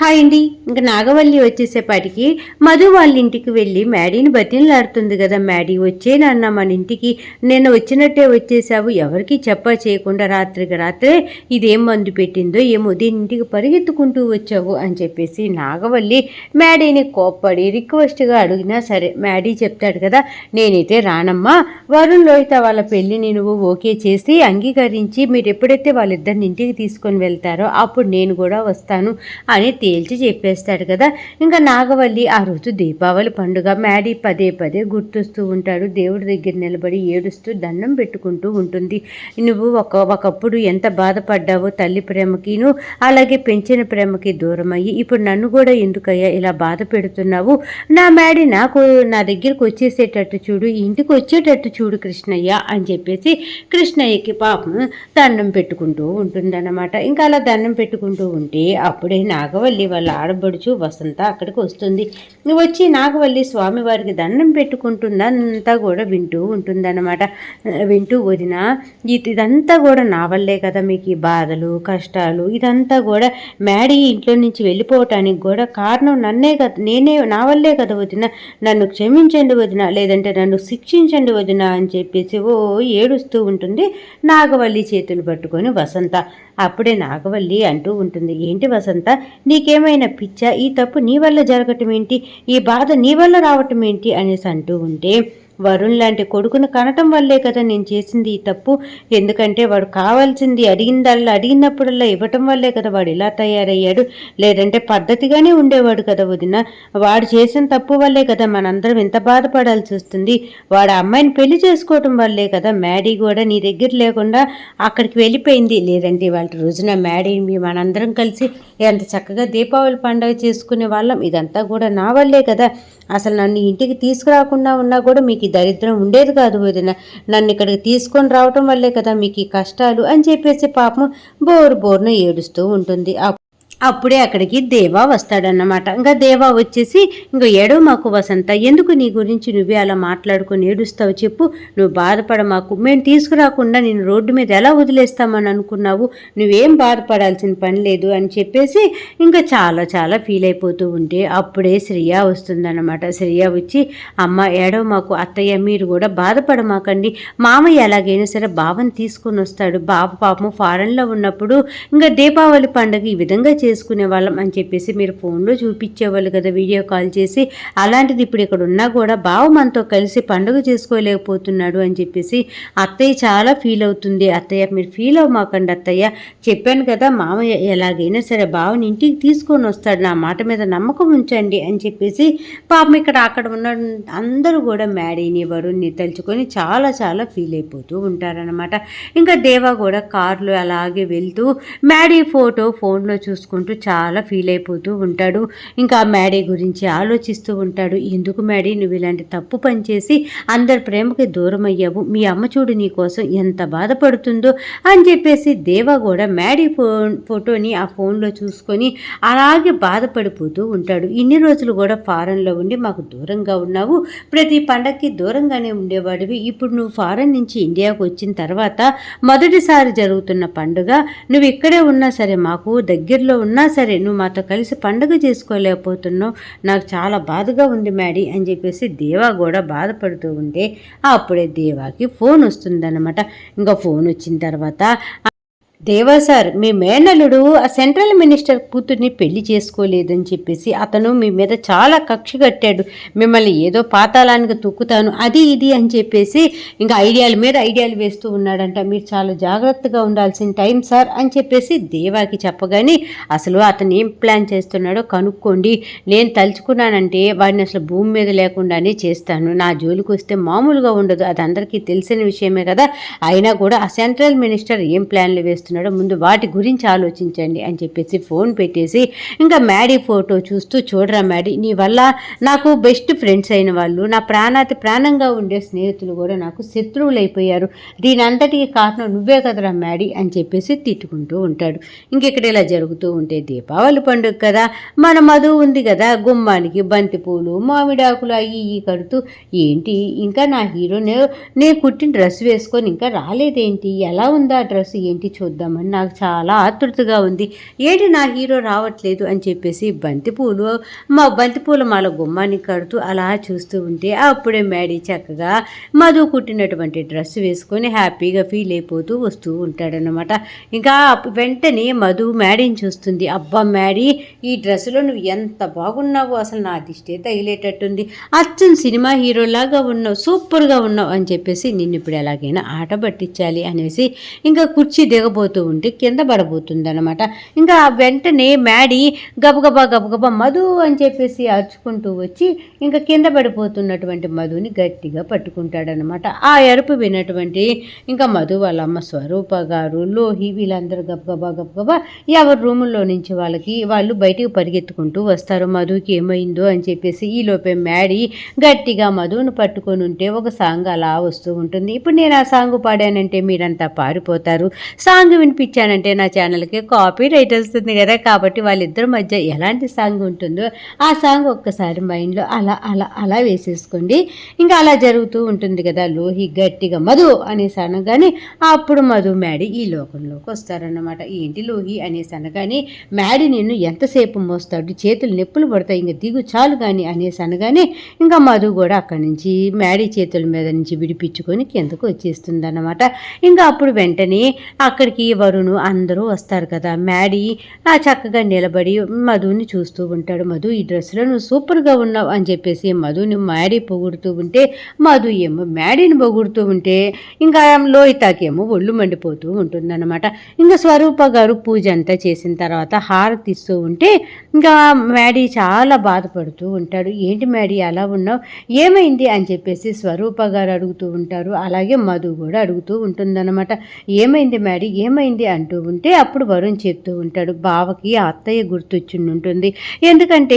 Hi అండి. ఇంకా నాగవల్లి వచ్చేసేపాటికి మధు వాళ్ళ ఇంటికి వెళ్ళి మ్యాడీని బతిలాడుతుంది కదా మ్యాడీ. వచ్చేనన్న మన ఇంటికి. నేను వచ్చినట్టే వచ్చేసావు. ఎవరికి చెప్ప చేయకుండా రాత్రికి రాత్రే ఇదేం మందు పెట్టిందో ఏమో దీని ఇంటికి పరిగెత్తుకుంటూ వచ్చావు అని చెప్పేసి నాగవల్లి మ్యాడీని కోప్పడి రిక్వెస్ట్గా అడిగినా సరే మ్యాడీ చెప్తాడు కదా నేనైతే రానమ్మా. వరుణ్ లోహిత వాళ్ళ పెళ్ళిని నువ్వు ఓకే చేసి అంగీకరించి మీరు ఎప్పుడైతే వాళ్ళిద్దరిని ఇంటికి తీసుకొని వెళ్తారో అప్పుడు నేను కూడా వస్తాను అని తేల్చి చెప్పేస్తాడు కదా. ఇంకా నాగవల్లి ఆ రోజు దీపావళి పండుగ మ్యాడీ పదే పదే గుర్తొస్తూ ఉంటాడు. దేవుడి దగ్గర నిలబడి ఏడుస్తూ దండం పెట్టుకుంటూ ఉంటుంది. నువ్వు ఒక ఒకప్పుడు ఎంత బాధపడ్డావో తల్లి ప్రేమకిను అలాగే పెంచిన ప్రేమకి దూరం అయ్యి ఇప్పుడు నన్ను కూడా ఎందుకయ్యా ఇలా బాధ పెడుతున్నావు? నా మ్యాడీ నాకు నా దగ్గరికి వచ్చేసేటట్టు చూడు ఇంటికి వచ్చేటట్టు చూడు కృష్ణయ్య అని చెప్పేసి కృష్ణయ్యకి పాపం దండం పెట్టుకుంటూ ఉంటుందన్నమాట. ఇంకా అలా దండం పెట్టుకుంటూ ఉంటే అప్పుడే నాగవల్లి వాళ్ళ ఆడబడుచు వసంత అక్కడికి వస్తుంది. వచ్చి నాగవల్లి స్వామివారికి దండం పెట్టుకుంటుందంతా కూడా వింటూ ఉంటుందన్నమాట. వింటూ వదిన ఇదంతా కూడా నా వల్లే కదా మీకు ఈ బాధలు కష్టాలు? ఇదంతా కూడా మ్యాడీ ఇంట్లో నుంచి వెళ్ళిపోవటానికి కూడా కారణం నన్నే కదా నేనే నా వల్లే కదా వదిన? నన్ను క్షమించండి వదిన లేదంటే నన్ను శిక్షించండి వదిన అని చెప్పేసి ఓ ఏడుస్తూ ఉంటుంది నాగవల్లి చేతులు పట్టుకొని వసంత. అప్పుడే నాగవల్లి అంటూ ఉంటుంది ఏంటి వసంత? నీకేమైనా పిచ్చా? ఈ తప్పు నీ వల్ల జరగటం ఏంటి ఈ బాధ నీ వల్ల రావటం ఏంటి అనేసి అంటూ ఉంటే వరుణ్ లాంటి కొడుకును కనటం వల్లే కదా నేను చేసింది ఈ తప్పు. ఎందుకంటే వాడు కావాల్సింది అడిగిందల్లా అడిగినప్పుడల్లా ఇవ్వటం వల్లే కదా వాడు ఇలా తయారయ్యాడు. లేదంటే పద్ధతిగానే ఉండేవాడు కదా వదిన. వాడు చేసిన తప్పు వల్లే కదా మనందరం ఇంత బాధపడాల్సి వస్తుంది. వాడు అమ్మాయిని పెళ్ళి చేసుకోవటం వల్లే కదా మ్యాడీ కూడా నీ దగ్గర లేకుండా అక్కడికి వెళ్ళిపోయింది. లేదంటే వాళ్ళ రోజున మ్యాడీ మనందరం కలిసి ఎంత చక్కగా దీపావళి పండుగ చేసుకునే వాళ్ళం. ఇదంతా కూడా నా వల్లే కదా. అసలు నన్ను ఇంటికి తీసుకురాకుండా ఉన్నా కూడా మీకు దరిద్రం ఉండేది కాదు వదిన. నన్ను ఇక్కడికి తీసుకొని రావటం వల్లే కదా మీకు ఈ కష్టాలు అని చెప్పేసి పాపం బోరు బోరున ఏడుస్తూ ఉంటుంది. అప్పుడే అక్కడికి దేవా వస్తాడన్నమాట. ఇంకా దేవా వచ్చేసి ఇంకా ఏడో మాకు వసంత ఎందుకు నీ గురించి నువ్వే అలా మాట్లాడుకొని ఏడుస్తావు చెప్పు. నువ్వు బాధపడ మాకు. మేము తీసుకురాకుండా నేను రోడ్డు మీద ఎలా వదిలేస్తామని అనుకున్నావు? నువ్వేం బాధపడాల్సిన పని లేదు అని చెప్పేసి ఇంకా చాలా చాలా ఫీల్ అయిపోతూ ఉంటే అప్పుడే శ్రియ వస్తుందన్నమాట. శ్రియ వచ్చి అమ్మ ఏడో మాకు అత్తయ్య మీరు కూడా బాధపడమాకండి. మామయ్య ఎలాగైనా సరే బావని తీసుకొని వస్తాడు. బావ పాపం ఫారెన్లో ఉన్నప్పుడు ఇంకా దీపావళి పండుగ ఈ విధంగా చేసుకునే వాళ్ళం అని చెప్పేసి మీరు ఫోన్లో చూపించేవాళ్ళు కదా వీడియో కాల్ చేసి. అలాంటిది ఇప్పుడు ఇక్కడ ఉన్నా కూడా బావ మనతో కలిసి పండుగ చేసుకోలేకపోతున్నాడు అని చెప్పేసి అత్తయ్య చాలా ఫీల్ అవుతుంది. అత్తయ్య మీరు ఫీల్ అవ్వమాకండి అత్తయ్య. చెప్పాను కదా మామయ్య ఎలాగైనా సరే బావని ఇంటికి తీసుకొని వస్తాడు. నా మాట మీద నమ్మకం ఉంచండి అని చెప్పేసి పాపం ఇక్కడ అక్కడ ఉన్న అందరూ కూడా మ్యాడీని వరుణ్ని తలుచుకొని చాలా చాలా ఫీల్ అయిపోతూ ఉంటారనమాట ఇంకా దేవా కూడా కారులో అలాగే వెళ్తూ మ్యాడీ ఫోటో ఫోన్లో చూసుకుంటూ చాలా ఫీల్ అయిపోతూ ఉంటాడు. ఇంకా మ్యాడీ గురించి ఆలోచిస్తూ ఉంటాడు. ఎందుకు మ్యాడీ? నువ్వు ఇలాంటి తప్పు పని చేసి అందరి ప్రేమకి దూరం అయ్యావు. మీ అమ్మ చూడు నీ కోసం ఎంత బాధపడుతుందో అని చెప్పేసి దేవా కూడా మ్యాడీ ఫోన్ ఫోటోని ఆ ఫోన్లో చూసుకొని అలాగే బాధపడిపోతూ ఉంటాడు. ఇన్ని రోజులు కూడా ఫారెన్లో ఉండి మాకు దూరంగా ఉన్నావు. ప్రతి పండగకి దూరంగానే ఉండేవాడివి. ఇప్పుడు నువ్వు ఫారెన్ నుంచి ఇండియాకు వచ్చిన తర్వాత మొదటిసారి జరుగుతున్న పండుగ. నువ్వు ఇక్కడే ఉన్నా సరే మాకు దగ్గరలో ఉన్నా సరే నువ్వు మాతో కలిసి పండుగ చేసుకోలేకపోతున్నావు. నాకు చాలా బాధగా ఉంది మ్యాడీ అని చెప్పేసి దేవా కూడా బాధపడుతూ ఉంటే అప్పుడే దేవాకి ఫోన్ వస్తుందన్నమాట. ఇంకా ఫోన్ వచ్చిన తర్వాత దేవా సార్ మీ మేనల్లుడు ఆ సెంట్రల్ మినిస్టర్ కూతుర్ని పెళ్ళి చేసుకోలేదని చెప్పేసి అతను మీ మీద చాలా కక్ష కట్టాడు. మిమ్మల్ని ఏదో పాతాళానికి తొక్కుతాను అది ఇది అని చెప్పేసి ఇంకా ఐడియాల మీద ఐడియాలు వేస్తూ ఉన్నాడంట. మీరు చాలా జాగ్రత్తగా ఉండాల్సిన టైం సార్ అని చెప్పేసి దేవాకి చెప్పగానే అసలు అతను ఏం ప్లాన్ చేస్తున్నాడో కనుక్కోండి. నేను తలుచుకున్నానంటే వాడిని అసలు భూమి మీద లేకుండానే చేస్తాను. నా జోలికి వస్తే మామూలుగా ఉండదు. అది అందరికీ తెలిసిన విషయమే కదా. అయినా కూడా ఆ సెంట్రల్ మినిస్టర్ ఏం ప్లాన్లు వేస్తున్నాడు చేస్తున్నాడో ముందు వాటి గురించి ఆలోచించండి అని చెప్పేసి ఫోన్ పెట్టేసి ఇంకా మ్యాడీ ఫోటో చూస్తూ చూడరా మ్యాడీ నీ వల్ల నాకు బెస్ట్ ఫ్రెండ్స్ అయిన వాళ్ళు నా ప్రాణాతి ప్రాణంగా ఉండే స్నేహితులు కూడా నాకు శత్రువులు అయిపోయారు దీనంతటికి కారణం నువ్వే కదరా మ్యాడీ అని చెప్పేసి తిట్టుకుంటూ ఉంటాడు. ఇంకెక్కడ ఇలా జరుగుతూ ఉంటే దీపావళి పండుగ కదా మన మధు ఉంది కదా గుమ్మానికి బంతిపూలు మామిడాకులు అవి ఇవి కడుతూ ఏంటి ఇంకా నా హీరో నేను కుట్టిన డ్రెస్ వేసుకొని ఇంకా రాలేదేంటి ఎలా ఉందా డ్రెస్ ఏంటి చూద్దాం చూద్దామని నాకు చాలా ఆతృతగా ఉంది. ఏంటి నా హీరో రావట్లేదు అని చెప్పేసి బంతిపూలు మా బంతిపూల మాల గుమ్మాన్ని కడుతూ అలా చూస్తూ ఉంటే అప్పుడే మ్యాడీ చక్కగా మధు కుట్టినటువంటి డ్రెస్ వేసుకొని హ్యాపీగా ఫీల్ అయిపోతూ వస్తూ ఉంటాడనమాట ఇంకా వెంటనే మధు మ్యాడీని చూస్తుంది. అబ్బా మ్యాడీ ఈ డ్రెస్సులో నువ్వు ఎంత బాగున్నావు అసలు నా దిష్టే తగిలేటట్టుంది. అచ్చం సినిమా హీరోలాగా ఉన్నావు సూపర్గా ఉన్నావు అని చెప్పేసి నిన్ను ఇప్పుడు ఎలాగైనా ఆట పట్టించాలి అనేసి ఇంకా కుర్చీ దిగబోతూ ఉంటే కింద పడబోతుందనమాట ఇంకా వెంటనే మ్యాడీ గబగబా గబగబా మధు అని చెప్పేసి అరుచుకుంటూ వచ్చి ఇంకా కింద పడిపోతున్నటువంటి మధుని గట్టిగా పట్టుకుంటాడనమాట ఆ ఎరుపు విన్నటువంటి ఇంకా మధు వాళ్ళ అమ్మ స్వరూప గారు లోహి వీళ్ళందరూ గబగబా గబగబా ఎవరి రూముల్లో నుంచి వాళ్ళకి వాళ్ళు బయటికి పరిగెత్తుకుంటూ వస్తారు. మధుకి ఏమైందో అని చెప్పేసి ఈ లోపే మ్యాడీ గట్టిగా మధువును పట్టుకొని ఉంటే ఒక సాంగ్ అలా వస్తూ ఉంటుంది. ఇప్పుడు నేను ఆ సాంగ్ పాడానంటే మీరంతా పారిపోతారు. సాంగ్ వినిపించానంటే నా ఛానల్కి కాపీ రైట్ వస్తుంది కదా. కాబట్టి వాళ్ళిద్దరి మధ్య ఎలాంటి సాంగ్ ఉంటుందో ఆ సాంగ్ ఒక్కసారి మైండ్లో అలా అలా అలా వేసేసుకోండి. ఇంకా అలా జరుగుతూ ఉంటుంది కదా. లోహి గట్టిగా మధు అనేసి అనగానే అప్పుడు మధు మ్యాడీ ఈ లోకంలోకి వస్తారన్నమాట. ఏంటి లోహి అనేసి అనగానే మ్యాడీ నిన్ను ఎంతసేపు మోస్తాడు? చేతులు నొప్పులు పడతాయి ఇంకా దిగు చాలు కానీ అనేసి అనగానే ఇంకా మధు కూడా అక్కడి నుంచి మ్యాడీ చేతుల మీద నుంచి విడిపించుకొని కిందకు వచ్చేస్తుంది అన్నమాట ఇంకా అప్పుడు వెంటనే అక్కడికి వరుణు అందరూ వస్తారు కదా. మ్యాడీ ఆ చక్కగా నిలబడి మధుని చూస్తూ ఉంటాడు. మధు ఈ డ్రెస్లో నువ్వు సూపర్గా ఉన్నావు అని చెప్పేసి మధుని మ్యాడీ పొగుడుతూ ఉంటే మధు ఏమో మ్యాడీని పొగుడుతూ ఉంటే ఇంకా లోహితాకేమో ఒళ్ళు మండిపోతూ ఉంటుందన్నమాట. ఇంకా స్వరూప గారు పూజ అంతా చేసిన తర్వాత హారతి ఇస్తూ ఉంటే ఇంకా మ్యాడీ చాలా బాధపడుతూ ఉంటాడు. ఏంటి మ్యాడీ అలా ఉన్నావు? ఏమైంది? అని చెప్పేసి స్వరూప గారు అడుగుతూ ఉంటారు. అలాగే మధు కూడా అడుగుతూ ఉంటుందన్నమాట. ఏమైంది మ్యాడీ? ఏమైంది అంటూ ఉంటే అప్పుడు వరుణ్ చెప్తూ ఉంటాడు బావకి అత్తయ్య గుర్తొచ్చి ఉంటుంది ఎందుకంటే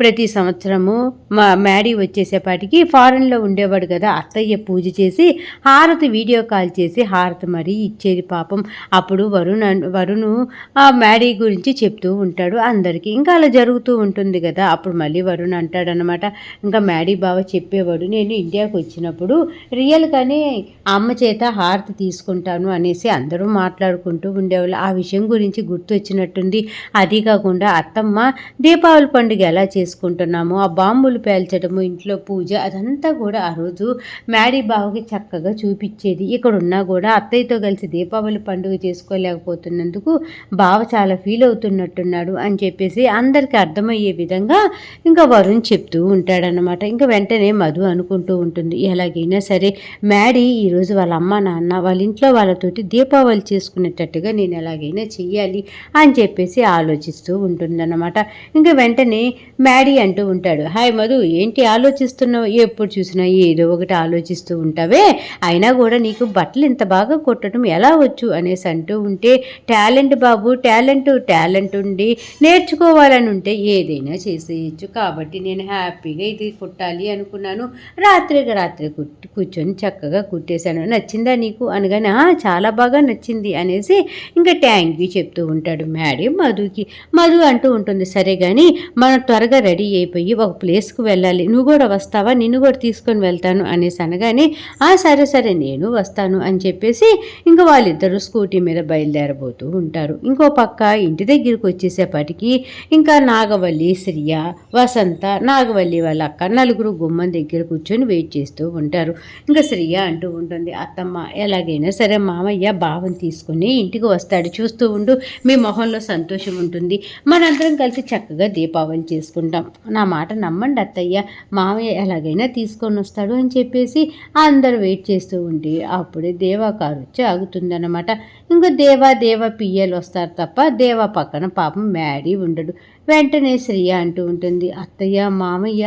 ప్రతి సంవత్సరము మా మ్యాడీ వచ్చేసేపాటికి ఫారెన్లో ఉండేవాడు కదా అత్తయ్య పూజ చేసి హారతి వీడియో కాల్ చేసి హారతి మరీ ఇచ్చేది పాపం. అప్పుడు వరుణ్ అన్- వరుణు ఆ మ్యాడీ గురించి చెప్తూ ఉంటాడు అందరికీ. ఇంకా అలా జరుగుతూ ఉంటుంది కదా అప్పుడు మళ్ళీ వరుణ్ అంటాడనమాట. ఇంకా మ్యాడీ బావ చెప్పేవాడు నేను ఇండియాకి వచ్చినప్పుడు రియల్గానే అమ్మ చేత హారతి తీసుకుంటాను అనేసి అందరూ మాట్లాడుకుంటూ ఉండేవాళ్ళు. ఆ విషయం గురించి గుర్తొచ్చినట్టుంది. అది కాకుండా అత్తమ్మ దీపావళి పండుగ ఎలా చేసుకుంటున్నాము? ఆ బాంబులు పేల్చడము ఇంట్లో పూజ అదంతా కూడా ఆ రోజు మ్యాడీ బావకి చక్కగా చూపించేది ఇక్కడ ఉన్నా కూడా అత్తయ్యతో కలిసి దీపావళి పండుగ చేసుకోలేకపోతున్నందుకు బావ చాలా ఫీల్ అవుతున్నట్టున్నాడు అని చెప్పేసి అందరికీ అర్థమయ్యే విధంగా ఇంకా వరుణ్ చెప్తూ ఉంటాడనమాట ఇంకా వెంటనే మధు అనుకుంటూ ఉంటుంది. ఎలాగైనా సరే మ్యాడీ ఈరోజు వాళ్ళ అమ్మ నాన్న వాళ్ళ ఇంట్లో వాళ్ళతోటి దీపావళి చేసుకునేటట్టుగా నేను ఎలాగైనా చెయ్యాలి అని చెప్పేసి ఆలోచిస్తూ ఉంటుందన్నమాట. ఇంకా వెంటనే మ్యాడీ అంటూ ఉంటాడు హాయ్ మధు ఏంటి ఆలోచిస్తున్నావు? ఎప్పుడు చూసినా ఏదో ఒకటి ఆలోచిస్తూ ఉంటావే. అయినా కూడా నీకు బట్టలు ఇంత బాగా కొట్టడం ఎలా వచ్చు? అనేసి అంటూ ఉంటే టాలెంట్ బాబు టాలెంట్ టాలెంట్ ఉండి నేర్చుకోవాలని ఉంటే ఏదైనా చేసేయచ్చు. కాబట్టి నేను హ్యాపీగా ఇది కుట్టాలి అనుకున్నాను. రాత్రికి రాత్రి కుట్టి కూర్చొని చక్కగా కుట్టేశాను. నచ్చిందా నీకు? అనగానే చాలా బాగా నచ్చింది అనేసి ఇంకా థ్యాంక్ యూ చెప్తూ ఉంటాడు మ్యాడీ మధుకి. మధు అంటూ ఉంటుంది సరే కానీ మనం త్వరగా రెడీ అయిపోయి ఒక ప్లేస్కి వెళ్ళాలి. నువ్వు కూడా వస్తావా? నిన్ను కూడా తీసుకొని వెళ్తాను అనేసి అనగానే ఆ సరే సరే నేను వస్తాను అని చెప్పేసి ఇంకా వాళ్ళిద్దరూ స్కూటీ మీద బయలుదేరబోతూ ఉంటారు. ఇంకో పక్క ఇంటి దగ్గరికి వచ్చేసేపటికి ఇంకా నాగవల్లి శ్రియ వసంత నాగవల్లి వాళ్ళ అక్క నలుగురు గుమ్మం దగ్గర కూర్చొని వెయిట్ చేస్తూ ఉంటారు. ఇంకా శ్రియ అంటూ ఉంటుంది అత్తమ్మ ఎలాగైనా సరే మామయ్య భావం తీసుకుని ఇంటికి వస్తాడు. చూస్తూ ఉండు మీ మొహంలో సంతోషం ఉంటుంది. మనందరం కలిసి చక్కగా దీపావళి చేసుకుంటాం. నా మాట నమ్మండి అత్తయ్య. మామయ్య ఎలాగైనా తీసుకొని వస్తాడు అని చెప్పేసి అందరు వెయిట్ చేస్తూ ఉంటే అప్పుడే దేవా కారు వచ్చి ఆగుతుందన్నమాట. ఇంకా దేవా దేవా పియ్యలు వస్తారు తప్ప దేవా పక్కన పాపం మ్యాడీ ఉండడు. వెంటనే శ్రియ అంటూ ఉంటుంది అత్తయ్య మామయ్య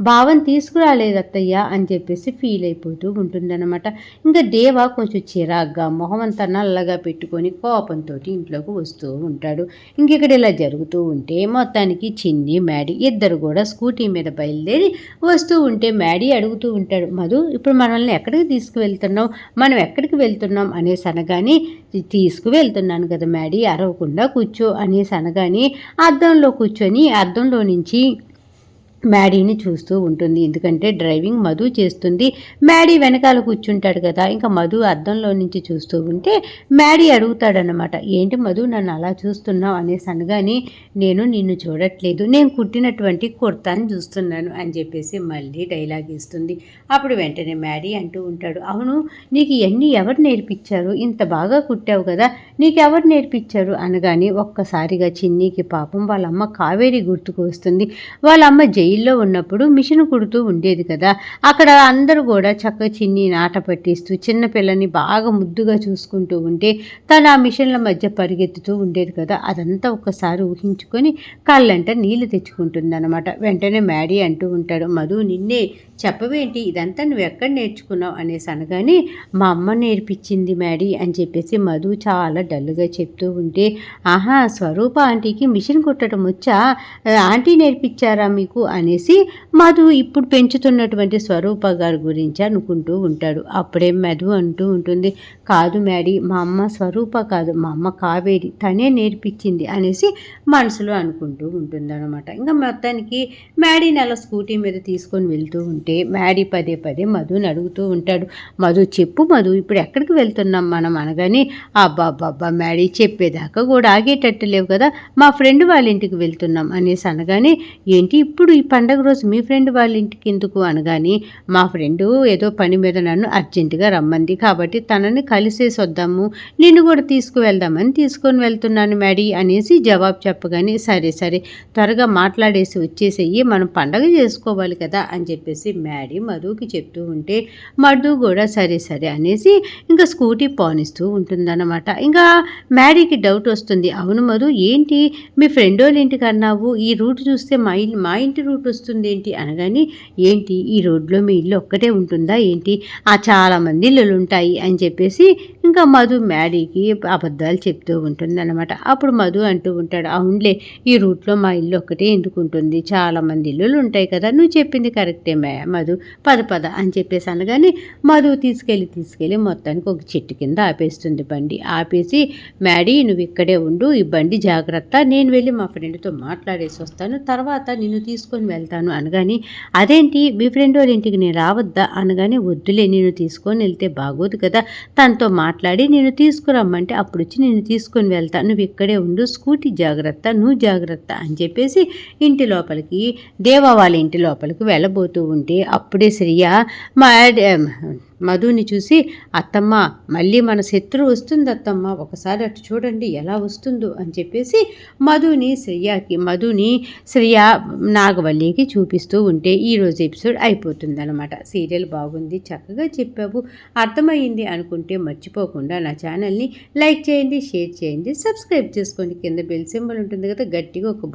భావం తీసుకురాలేదు అత్తయ్య అని చెప్పేసి ఫీల్ అయిపోతూ ఉంటుందన్నమాట. ఇంకా దేవ కొంచెం చిరాగ్గా మొహం అంతా నల్లగా పెట్టుకొని కోపంతో ఇంట్లోకి వస్తూ ఉంటాడు. ఇంక ఇక్కడ ఇలా జరుగుతూ ఉంటే మొత్తానికి చిన్ని మ్యాడీ ఇద్దరు కూడా స్కూటీ మీద బయలుదేరి వస్తూ ఉంటే మ్యాడీ అడుగుతూ ఉంటాడు మధు ఇప్పుడు మనల్ని ఎక్కడికి తీసుకువెళ్తున్నాం మనం ఎక్కడికి వెళ్తున్నాం? అనేసి అనగానే తీసుకువెళ్తున్నాను కదా మ్యాడీ అరవకుండా కూర్చో అనేసి అనగానే అద్దంలో కూర్చొని అద్దంలో నుంచి మ్యాడీని చూస్తూ ఉంటుంది. ఎందుకంటే డ్రైవింగ్ మధు చేస్తుంది. మ్యాడీ వెనకాల కూర్చుంటాడు కదా. ఇంకా మధు అద్దంలో నుంచి చూస్తూ ఉంటే మ్యాడీ అడుగుతాడనమాట ఏంటి మధు నన్ను అలా చూస్తున్నావు? అనేసి అనగానే నేను నిన్ను చూడట్లేదు. నేను కుట్టినటువంటి కుర్తాని చూస్తున్నాను. అని చెప్పేసి మళ్ళీ డైలాగ్ ఇస్తుంది. అప్పుడు వెంటనే మ్యాడీ అంటూ ఉంటాడు. అవును నీకు ఇవన్నీ ఎవరు నేర్పించారు? ఇంత బాగా కుట్టావు కదా. నీకు ఎవరు నేర్పించారు? అనగానే ఒక్కసారిగా చిన్నీకి పాపం వాళ్ళ అమ్మ కావేరి గుర్తుకు వస్తుంది. వాళ్ళ అమ్మ జైల్లో ఉన్నప్పుడు మిషన్ కుడుతూ ఉండేది కదా. అక్కడ అందరూ కూడా చక్క చిన్ని నాట పట్టిస్తూ చిన్నపిల్లని బాగా ముద్దుగా చూసుకుంటూ ఉంటే తను ఆ మిషన్ల మధ్య పరిగెత్తుతూ ఉండేది కదా. అదంతా ఒక్కసారి ఊహించుకొని కళ్ళంట నీళ్ళు తెచ్చుకుంటుందన్నమాట. వెంటనే మ్యాడీ అంటూ ఉంటాడు మధు నిన్నే చెప్పవేంటి? ఇదంతా నువ్వు ఎక్కడ నేర్చుకున్నావు? అనేసి అనగానే మా అమ్మ నేర్పించింది మ్యాడీ అని చెప్పేసి మధు చాలా డల్గా చెప్తూ ఉంటే ఆహా స్వరూప ఆంటీకి మిషన్ కుట్టడం వచ్చా? ఆంటీ నేర్పించారా మీకు? అనేసి మధు ఇప్పుడు పెంచుతున్నటువంటి స్వరూప గారి గురించి అనుకుంటూ ఉంటాడు. అప్పుడే మధు అంటూ ఉంటుంది కాదు మ్యాడీ మా అమ్మ స్వరూప కాదు మా అమ్మ కావేరి తనే నేర్పించింది అనేసి మనసులో అనుకుంటూ ఉంటుందన్నమాట. ఇంకా మొత్తానికి మ్యాడీ నెల స్కూటీ మీద తీసుకొని వెళ్తూ ఉంటే మ్యాడీ పదే పదే మధుని అడుగుతూ ఉంటాడు. మధు చెప్పు మధు ఇప్పుడు ఎక్కడికి వెళ్తున్నాం మనం అనగానే అబ్బా అబ్బా మ్యాడీ చెప్పేదాకా కూడా ఆగేటట్టు లేవు కదా మా ఫ్రెండ్ వాళ్ళ ఇంటికి వెళ్తున్నాం అనేసి అనగానే ఏంటి ఇప్పుడు పండగ రోజు మీ ఫ్రెండ్ వాళ్ళ ఇంటికి ఎందుకు అనగాని మా ఫ్రెండు ఏదో పని మీద నన్ను అర్జెంటుగా రమ్మంది కాబట్టి తనని కలిసేసి వద్దాము నిన్ను కూడా తీసుకువెళ్దామని తీసుకొని వెళ్తున్నాను మ్యాడీ అనేసి జవాబు చెప్పగానే సరే సరే త్వరగా మాట్లాడేసి వచ్చేసేయి. మనం పండగ చేసుకోవాలి కదా అని చెప్పేసి మ్యాడీ మధుకి చెప్తూ ఉంటే మధు కూడా సరే సరే అనేసి ఇంకా స్కూటీ పోనిస్తూ ఉంటుందన్నమాట. ఇంకా మ్యాడీకి డౌట్ వస్తుంది. అవును మధు ఏంటి? మీ ఫ్రెండ్ వాళ్ళ ఇంటికి అన్నావు ఈ రూట్ చూస్తే మా ఇల్లు మా ఇంటి రూట్ వస్తుంది ఏంటి అనగానే ఏంటి ఈ రోడ్లో మీ ఇల్లు ఒక్కటే ఉంటుందా? ఏంటి? ఆ చాలామంది ఇల్లులు ఉంటాయి అని చెప్పేసి ఇంకా మధు మ్యాడీకి అబద్ధాలు చెప్తూ ఉంటుంది అనమాట అప్పుడు మధు అంటూ ఉంటాడు అవునులే ఈ రూట్లో మా ఇల్లు ఒక్కటే ఎందుకు ఉంటుంది? చాలామంది ఇల్లులు ఉంటాయి కదా నువ్వు చెప్పింది కరెక్టే మే మధు పద పద అని చెప్పేసి అనగానే మధు తీసుకెళ్ళి తీసుకెళ్ళి మొత్తానికి ఒక చెట్టు కింద ఆపేస్తుంది బండి. ఆపేసి మ్యాడీ నువ్వు ఇక్కడే ఉండు ఈ బండి జాగ్రత్త నేను వెళ్ళి మా ఫ్రెండ్తో మాట్లాడేసి వస్తాను. తర్వాత నిన్ను తీసుకొని వెళ్తాను అనగాని అదేంటి? మీ ఫ్రెండ్ వాళ్ళ ఇంటికి నేను రావద్దా? అనగానే వద్దులే నేను తీసుకొని వెళ్తే బాగోదు కదా. తనతో మాట్లాడి నేను తీసుకురమ్మంటే అప్పుడు వచ్చి నేను తీసుకొని వెళ్తా. నువ్వు ఇక్కడే ఉండు స్కూటీ జాగ్రత్త నువ్వు జాగ్రత్త అని చెప్పేసి ఇంటి లోపలికి దేవా వాళ్ళ ఇంటి లోపలికి వెళ్ళబోతూ ఉంటే అప్పుడే శ్రీయ మా మధుని చూసి అత్తమ్మ మళ్ళీ మన శత్రువు వస్తుంది అత్తమ్మ. ఒకసారి అటు చూడండి ఎలా వస్తుందో అని చెప్పేసి మధుని శ్రియకి మధుని శ్రేయ నాగవల్లికి చూపిస్తూ ఉంటే ఈరోజు ఎపిసోడ్ అయిపోతుంది అనమాట సీరియల్ బాగుంది చక్కగా చెప్పావు అర్థమైంది అనుకుంటే మర్చిపోకుండా నా ఛానల్ని లైక్ చేయండి షేర్ చేయండి సబ్స్క్రైబ్ చేసుకోండి. కింద బెల్ సింబల్ ఉంటుంది కదా గట్టిగా ఒక